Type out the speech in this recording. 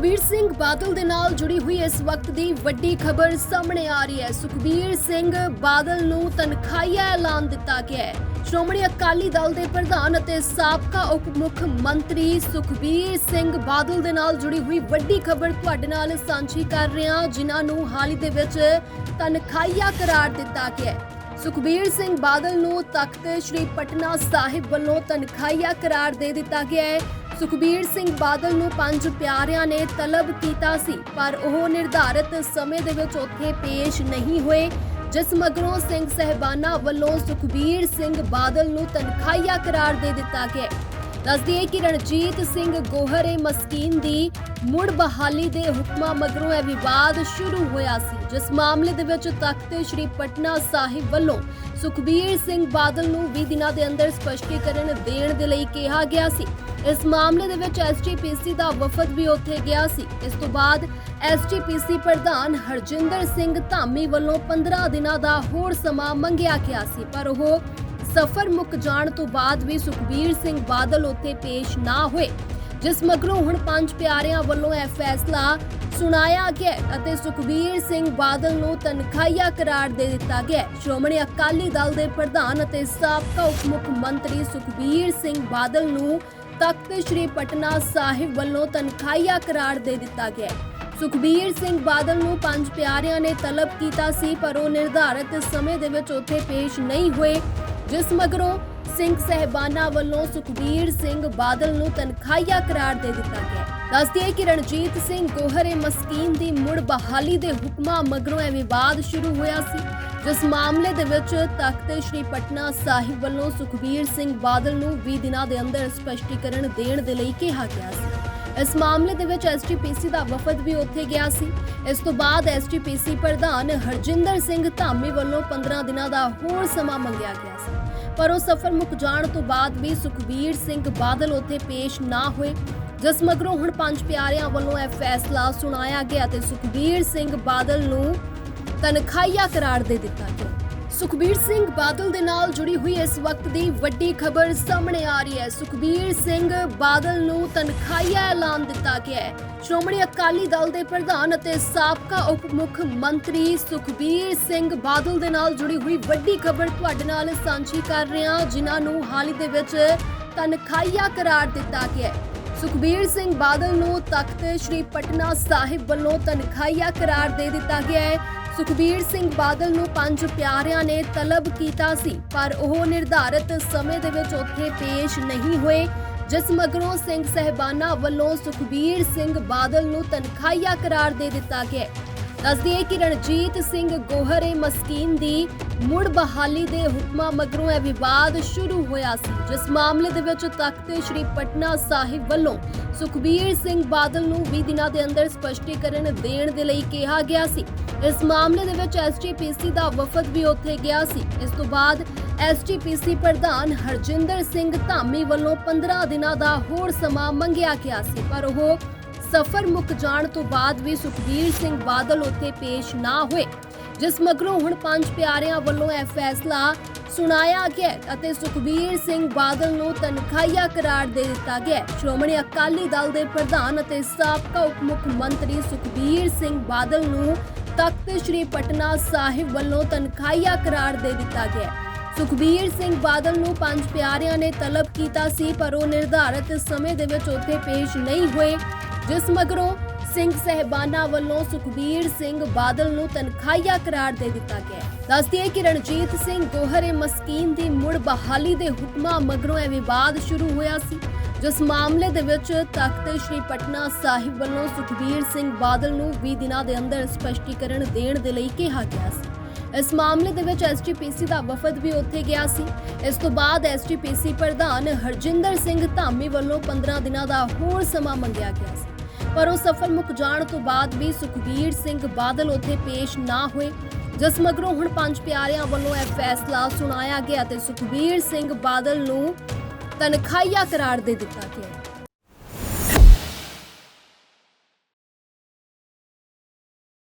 ਸੁਖਬੀਰ ਸਿੰਘ ਬਾਦਲ ਦੇ ਨਾਲ ਜੁੜੀ ਹੋਈ ਇਸ ਵਕਤ ਦੀ ਵੱਡੀ ਖਬਰ ਸਾਹਮਣੇ ਆ ਰਹੀ ਹੈ। ਸੁਖਬੀਰ ਸਿੰਘ ਬਾਦਲ ਨੂੰ ਤਨਖਾਹੀਆ ਐਲਾਨ ਦਿੱਤਾ ਗਿਆ ਹੈ। ਸ਼੍ਰੋਮਣੀ ਅਕਾਲੀ ਦਲ ਦੇ ਪ੍ਰਧਾਨ ਅਤੇ ਸਾਬਕਾ ਉਪ ਮੁੱਖ ਮੰਤਰੀ ਸੁਖਬੀਰ ਸਿੰਘ ਬਾਦਲ ਦੇ ਨਾਲ ਜੁੜੀ ਹੋਈ ਵੱਡੀ ਖਬਰ ਤੁਹਾਡੇ ਨਾਲ ਸਾਂਝੀ ਕਰ ਰਹੇ ਹਾਂ, ਜਿਨ੍ਹਾਂ ਨੂੰ ਹਾਲ ਹੀ ਦੇ ਵਿੱਚ ਤਨਖਾਹੀਆ ਕਰਾਰ ਦਿੱਤਾ ਗਿਆ ਹੈ। ਸੁਖਬੀਰ ਸਿੰਘ ਬਾਦਲ ਨੂੰ ਤਖਤ ਸ੍ਰੀ ਪਟਨਾ ਸਾਹਿਬ ਵੱਲੋਂ ਤਨਖਾਹੀਆ ਕਰਾਰ ਦੇ ਦਿੱਤਾ ਗਿਆ ਹੈ। ਸੁਖਬੀਰ ਸਿੰਘ ਬਾਦਲ ਨੂੰ ਪੰਜ ਪਿਆਰਿਆਂ ਨੇ ਤਲਬ ਕੀਤਾ ਸੀ, ਪਰ ਉਹ ਨਿਰਧਾਰਿਤ ਸਮੇਂ ਦੇ ਵਿੱਚ ਉੱਥੇ ਪੇਸ਼ ਨਹੀਂ ਹੋਏ, ਜਿਸ ਮਗਰੋਂ ਸਿੰਘ ਸਹਿਬਾਨਾ ਵੱਲੋਂ ਸੁਖਬੀਰ ਸਿੰਘ ਬਾਦਲ ਨੂੰ ਤਨਖਾਹੀਆ ਕਰਾਰ ਦੇ ਦਿੱਤਾ ਗਿਆ ਹੈ। ਕਿ ਰਣਜੀਤ ਸਿੰਘ ਗੋਹਰੇ ਮਸਕੀਨ ਦੀ ਮੁੜ ਬਹਾਲੀ ਦੇ ਹੁਕਮਾਂ ਮਗਰੋਂ ਇਹ ਵਿਵਾਦ ਸ਼ੁਰੂ ਹੋਇਆ ਸੀ, ਜਿਸ ਮਾਮਲੇ ਦੇ ਵਿੱਚ ਤਖਤ ਸ੍ਰੀ ਪਟਨਾ ਸਾਹਿਬ ਵੱਲੋਂ ਸੁਖਬੀਰ ਸਿੰਘ ਬਾਦਲ ਨੂੰ 20 ਦਿਨਾਂ ਦੇ ਅੰਦਰ ਸਪਸ਼ਟੀਕਰਨ ਦੇਣ ਦੇ ਲਈ ਕਿਹਾ ਗਿਆ ਸੀ। ਇਸ ਮਾਮਲੇ ਦੇ ਵਿੱਚ ਐਸਟੀਪੀਸੀ ਦਾ ਵਫਦ ਵੀ ਉੱਥੇ ਗਿਆ ਸੀ। ਇਸ ਤੋਂ ਬਾਅਦ ਐਸਟੀਪੀਸੀ ਪ੍ਰਧਾਨ ਹਰਜਿੰਦਰ ਸਿੰਘ ਧਾਮੀ ਵੱਲੋਂ 15 ਦਿਨਾਂ ਦਾ ਹੋਰ ਸਮਾਂ ਮੰਗਿਆ ਗਿਆ ਸੀ। ਪਰ ਉਹ ਸਫਰ ਮੁੱਕ ਜਾਣ ਤੋਂ ਬਾਅਦ ਵੀ ਸੁਖਬੀਰ ਸਿੰਘ ਬਾਦਲ ਉੱਥੇ ਪੇਸ਼ ਨਾ ਹੋਏ। ਜਿਸ ਮਗਰੋਂ ਹੁਣ ਪੰਜ ਪਿਆਰਿਆਂ ਵੱਲੋਂ ਇਹ ਫੈਸਲਾ ਸੁਣਾਇਆ ਗਿਆ ਅਤੇ ਸੁਖਬੀਰ ਸਿੰਘ ਬਾਦਲ ਨੂੰ ਤਨਖਾਹੀਆ ਕਰਾਰ ਦੇ ਦਿੱਤਾ ਗਿਆ। ਸ਼੍ਰੋਮਣੀ ਅਕਾਲੀ ਦਲ ਦੇ ਪ੍ਰਧਾਨ ਅਤੇ ਸਾਬਕਾ ਉਪ ਮੁੱਖ ਮੰਤਰੀ ਸੁਖਬੀਰ ਸਿੰਘ ਬਾਦਲ ਨੂੰ ਤਖਤ ਸ੍ਰੀ ਪਟਨਾ ਸਾਹਿਬ ਵੱਲੋਂ ਤਨਖਾਹੀਆ ਕਰਾਰ ਦੇ ਦਿੱਤਾ ਗਿਆ। ਸੁਖਬੀਰ ਸਿੰਘ ਬਾਦਲ ਨੂੰ ਪੰਜ ਪਿਆਰਿਆਂ ਨੇ ਤਲਬ ਕੀਤਾ ਸੀ, ਪਰ ਉਹ ਨਿਰਧਾਰਤ ਸਮੇਂ ਦੇ ਵਿੱਚ ਉੱਥੇ ਪੇਸ਼ ਨਹੀਂ ਹੋਏ, ਜਿਸ ਮਗਰੋਂ ਸਿੰਘ ਸਹਿਬਾਨਾ ਵੱਲੋਂ ਸੁਖਬੀਰ ਸਿੰਘ ਬਾਦਲ ਨੂੰ ਤਨਖਾਹੀਆ ਕਰਾਰ ਦੇ ਦਿੱਤਾ ਗਿਆ ਹੈ। ਕਿ ਰਣਜੀਤ ਸਿੰਘ ਗੋਹਰੇ ਮਸਕੀਨ ਦੀ ਮੁੜ ਬਹਾਲੀ ਦੇ ਹੁਕਮਾਂ ਮਗਰੋਂ ਇਹ ਵਿਵਾਦ ਸ਼ੁਰੂ ਹੋਇਆ ਸੀ, ਜਿਸ ਮਾਮਲੇ ਦੇ ਵਿੱਚ ਤਖਤ ਸ੍ਰੀ ਪਟਨਾ ਸਾਹਿਬ ਵੱਲੋਂ ਸੁਖਬੀਰ ਸਿੰਘ ਬਾਦਲ ਨੂੰ 20 ਦਿਨਾਂ ਦੇ ਅੰਦਰ ਸਪਸ਼ਟੀਕਰਨ ਦੇਣ ਦੇ ਲਈ ਕਿਹਾ ਗਿਆ ਸੀ ਇਸ ਮਾਮਲੇ ਦੇ ਵਿੱਚ ਐਸਟੀਪੀਸੀ ਦਾ ਵਫਦ ਵੀ ਉੱਥੇ ਗਿਆ ਸੀ। ਇਸ ਤੋਂ ਬਾਅਦ ਐਸਟੀਪੀਸੀ ਪ੍ਰਧਾਨ ਹਰਜਿੰਦਰ ਸਿੰਘ ਧਾਮੀ ਵੱਲੋਂ 15 ਦਿਨਾਂ ਦਾ ਹੋਰ ਸਮਾਂ ਮੰਗਿਆ ਗਿਆ ਸੀ। ਪਰ ਉਹ ਸਫਰ ਮੁੱਕ ਜਾਣ ਤੋਂ ਬਾਅਦ ਵੀ ਸੁਖਬੀਰ ਸਿੰਘ ਬਾਦਲ ਉੱਥੇ ਪੇਸ਼ ਨਾ ਹੋਏ। ਜਿਸ ਮਗਰੋਂ ਹੁਣ ਪੰਜ ਪਿਆਰਿਆਂ ਵੱਲੋਂ ਇਹ ਫੈਸਲਾ ਸੁਣਾਇਆ ਗਿਆ ਤੇ ਸੁਖਬੀਰ ਸਿੰਘ ਬਾਦਲ ਨੂੰ ਤਨਖਾਹੀਆ ਕਰਾਰ ਦੇ ਦਿੱਤਾ ਗਿਆ। ਸੁਖਬੀਰ ਸਿੰਘ ਬਾਦਲ ਦੇ ਨਾਲ ਜੁੜੀ ਹੋਈ ਇਸ ਵਕਤ ਦੀ ਵੱਡੀ ਖਬਰ ਸਾਹਮਣੇ ਆ ਰਹੀ ਹੈ। ਸੁਖਬੀਰ ਸਿੰਘ ਬਾਦਲ ਨੂੰ ਤਨਖਾਹੀਆ ਐਲਾਨ ਦਿੱਤਾ ਗਿਆ ਹੈ। ਸ਼੍ਰੋਮਣੀ ਅਕਾਲੀ ਦਲ ਦੇ ਪ੍ਰਧਾਨ ਅਤੇ ਸਾਬਕਾ ਉਪ ਮੁੱਖ ਮੰਤਰੀ ਸੁਖਬੀਰ ਸਿੰਘ ਬਾਦਲ ਦੇ ਨਾਲ ਜੁੜੀ ਹੋਈ ਵੱਡੀ ਖਬਰ ਤੁਹਾਡੇ ਨਾਲ ਸਾਂਝੀ ਕਰ ਰਹੇ ਹਾਂ, ਜਿਨ੍ਹਾਂ ਨੂੰ ਹਾਲ ਹੀ ਦੇ ਵਿੱਚ ਤਨਖਾਹੀਆ ਕਰਾਰ ਦਿੱਤਾ ਗਿਆ ਹੈ। ਸੁਖਬੀਰ ਸਿੰਘ ਬਾਦਲ ਨੂੰ ਤਖਤ ਸ੍ਰੀ ਪਟਨਾ ਸਾਹਿਬ ਵੱਲੋਂ ਤਨਖਾਹੀਆ ਕਰਾਰ ਦੇ ਦਿੱਤਾ ਗਿਆ ਹੈ। ਸੁਖਬੀਰ ਸਿੰਘ ਬਾਦਲ ਨੂੰ ਪੰਜ ਪਿਆਰਿਆਂ ਨੇ ਤਲਬ ਕੀਤਾ ਸੀ, ਪਰ ਉਹ ਨਿਰਧਾਰਤ ਸਮੇਂ ਦੇ ਵਿੱਚ ਉੱਥੇ ਪੇਸ਼ ਨਹੀਂ ਹੋਏ, ਜਿਸ ਮਗਰੋਂ ਸਿੰਘ ਸਹਿਬਾਨਾ ਵੱਲੋਂ ਸੁਖਬੀਰ ਸਿੰਘ ਬਾਦਲ ਨੂੰ ਤਨਖਾਹੀਆ ਕਰਾਰ ਦੇ ਦਿੱਤਾ ਗਿਆ। ਹੈ ਕਿ ਰਣਜੀਤ ਸਿੰਘ ਗੋਹਰੇ ਮਸਕੀਨ ਦੀ ਮੁੜ ਬਹਾਲੀ ਦੇ ਹੁਕਮਾਂ ਮਗਰੋਂ ਇਹ ਵਿਵਾਦ ਸ਼ੁਰੂ ਹੋਇਆ ਸੀ, ਜਿਸ ਮਾਮਲੇ ਦੇ ਵਿੱਚ ਤਖਤ ਸ੍ਰੀ ਪਟਨਾ ਸਾਹਿਬ ਵੱਲੋਂ ਸੁਖਬੀਰ ਸਿੰਘ ਬਾਦਲ ਨੂੰ 20 ਦਿਨਾਂ ਦੇ ਅੰਦਰ ਸਪਸ਼ਟੀਕਰਨ ਦੇਣ ਦੇ ਲਈ ਕਿਹਾ ਗਿਆ ਸੀ। ਇਸ ਮਾਮਲੇ ਦੇ ਵਿੱਚ ਐਸਟੀਪੀਸੀ ਦਾ ਵਫਦ ਵੀ ਉੱਥੇ ਗਿਆ ਸੀ। ਇਸ ਤੋਂ ਬਾਅਦ ਐਸਟੀਪੀਸੀ ਪ੍ਰਧਾਨ ਹਰਜਿੰਦਰ ਸਿੰਘ ਧਾਮੀ ਵੱਲੋਂ 15 ਦਿਨਾਂ ਦਾ ਹੋਰ ਸਮਾਂ ਮੰਗਿਆ ਗਿਆ ਸੀ, ਪਰ ਉਹ ਸਫਰ ਮੁੱਕ ਜਾਣ ਤੋਂ ਬਾਅਦ ਵੀ ਸੁਖਬੀਰ ਸਿੰਘ ਬਾਦਲ ਉੱਥੇ ਪੇਸ਼ ਨਾ ਹੋਏ। ਜਿਸ ਮਗਰੋਂ ਹੁਣ ਪੰਜ ਪਿਆਰਿਆਂ ਵੱਲੋਂ ਇਹ ਫੈਸਲਾ ਸੁਣਾਇਆ ਗਿਆ ਅਤੇ ਸੁਖਬੀਰ ਸਿੰਘ ਬਾਦਲ ਨੂੰ ਤਨਖਾਹੀਆ ਕਰਾਰ ਦੇ ਦਿੱਤਾ ਗਿਆ ਸ਼੍ਰੋਮਣੀ ਅਕਾਲੀ ਦਲ ਦੇ ਪ੍ਰਧਾਨ ਅਤੇ ਸਾਬਕਾ ਉਪ ਮੁੱਖ ਮੰਤਰੀ ਸੁਖਬੀਰ ਸਿੰਘ ਬਾਦਲ ਨੂੰ ਤਖਤ ਸ੍ਰੀ ਪਟਨਾ ਸਾਹਿਬ ਵੱਲੋਂ ਤਨਖਾਹੀਆ ਕਰਾਰ ਦੇ ਦਿੱਤਾ ਗਿਆ ਸੁਖਬੀਰ ਸਿੰਘ ਬਾਦਲ ਨੂੰ ਪੰਜ ਪਿਆਰਿਆਂ ਨੇ ਤਲਬ ਕੀਤਾ ਸੀ, ਪਰ ਉਹ ਨਿਰਧਾਰਤ ਸਮੇਂ ਦੇ ਵਿੱਚ ਉੱਥੇ ਪੇਸ਼ ਨਹੀਂ ਹੋਏ, ਜਿਸ ਮਗਰੋਂ ਸਿੰਘ ਸਹਿਬਾਨਾ ਵੱਲੋਂ ਸੁਖਬੀਰ ਸਿੰਘ ਬਾਦਲ ਨੂੰ ਤਨਖਾਹੀਆ ਕਰਾਰ ਦੇ ਦਿੱਤਾ ਗਿਆ। ਹੈ। ਦੱਸ ਕਿ ਰਣਜੀਤ ਸਿੰਘ ਗੋਹਰੇ ਮਸਕੀਨ ਦੀ ਮੁੜ ਬਹਾਲੀ ਦੇ ਹੁਕਮਾਂ ਮਗਰੋਂ ਇਹ ਵਿਵਾਦ ਸ਼ੁਰੂ ਹੋਇਆ ਸੀ, ਜਿਸ ਮਾਮਲੇ ਦੇ ਵਿੱਚ ਤਖਤ ਸ੍ਰੀ ਪਟਨਾ ਸਾਹਿਬ ਵੱਲੋਂ ਸੁਖਬੀਰ ਸਿੰਘ ਬਾਦਲ ਨੂੰ 20 ਦਿਨਾਂ ਦੇ ਅੰਦਰ ਸਪਸ਼ਟੀਕਰਨ ਦੇਣ ਦੇ ਲਈ ਕਿਹਾ ਗਿਆ ਸੀ। ਇਸ ਮਾਮਲੇ ਦੇ ਵਿੱਚ ਐਸਟੀਪੀਸੀ ਦਾ ਵਫਦ ਵੀ ਉੱਥੇ ਗਿਆ ਸੀ। ਇਸ ਤੋਂ ਬਾਅਦ ਐਸਟੀਪੀਸੀ ਪ੍ਰਧਾਨ ਹਰਜਿੰਦਰ ਸਿੰਘ ਧਾਮੀ ਵੱਲੋਂ 15 ਦਿਨਾਂ ਦਾ ਹੋਰ ਸਮਾਂ ਮੰਗਿਆ ਗਿਆ ਸੀ। ਪਰ ਉਹ ਸਫਲ ਮੁੱਕ ਜਾਣ ਤੋਂ ਬਾਅਦ ਵੀ ਸੁਖਬੀਰ ਸਿੰਘ ਬਾਦਲ ਉੱਥੇ ਪੇਸ਼ ਨਾ ਹੋਏ, ਜਿਸ ਮਗਰੋਂ ਹੁਣ ਪੰਜ ਪਿਆਰਿਆਂ ਵੱਲੋਂ ਇਹ ਫੈਸਲਾ ਸੁਣਾਇਆ ਗਿਆ ਤੇ ਸੁਖਬੀਰ ਸਿੰਘ ਬਾਦਲ ਨੂੰ ਤਨਖਾਹੀਆ ਕਰਾਰ ਦੇ ਦਿੱਤਾ ਗਿਆ।